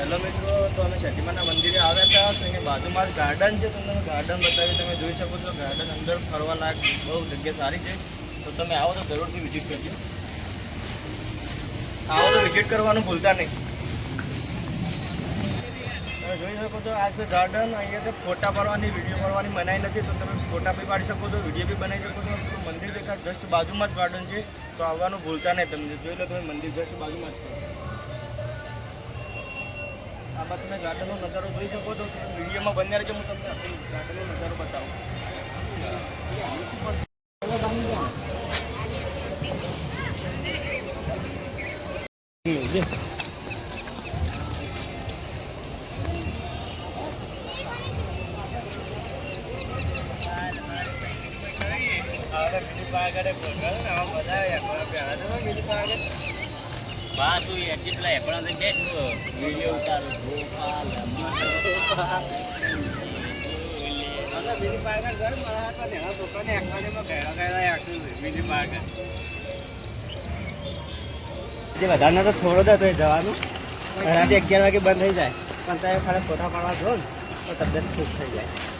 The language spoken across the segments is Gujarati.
હેલો મિત્રો, તો અમે શેટીમાના મંદિરે આવ્યા હતા, તો એની બાજુમાં ગાર્ડન છે. તમને ગાર્ડન બતાવી, તમે જોઈ શકો છો, ગાર્ડન અંદર ફરવા લાયક બહુ જગ્યા સારી છે. તો તમે આવો તો જરૂરથી વિઝિટ કરજો. આવો તો વિઝિટ કરવાનું ભૂલતા નહીં. તમે જોઈ શકો છો, આ છે ગાર્ડન. અહીંયા તો ફોટા પાડવાની, વીડિયો પાડવાની મનાઈ નથી. તો તમે ફોટા બી પાડી શકો છો, વીડિયો બી બનાવી શકો છો. મંદિર દેખાય જસ્ટ બાજુમાં જ ગાર્ડન છે. તો આવવાનું ભૂલતા નહીં. તમે જોઈ લો, તમે મંદિર જસ્ટ બાજુમાં જ છે. આમાં તમે ગાર્ડનનો નજારો જોઈ શકો છો. વિડીયોમાં બન્યા રહેજો, હું તમને ગાર્ડનનો નજારો બતાવું. બા એટી પેલા એપણા તો કે વીડિયો ઉતારું જે વધારે તો થોડો જ હતો એ જવાનું. રાતે અગિયાર વાગે બંધ થઈ જાય. પણ તારે ખાલી ફોટા પાડવા જો ને, તો તબિયત ખુશ થઈ જાય.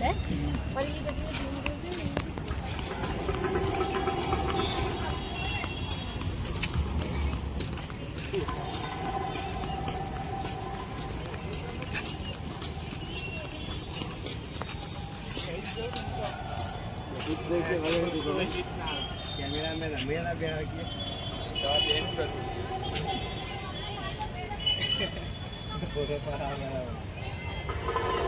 eh. Paligat na din cameraman રમેલા બે વાગ્યે ફોટો પાડવા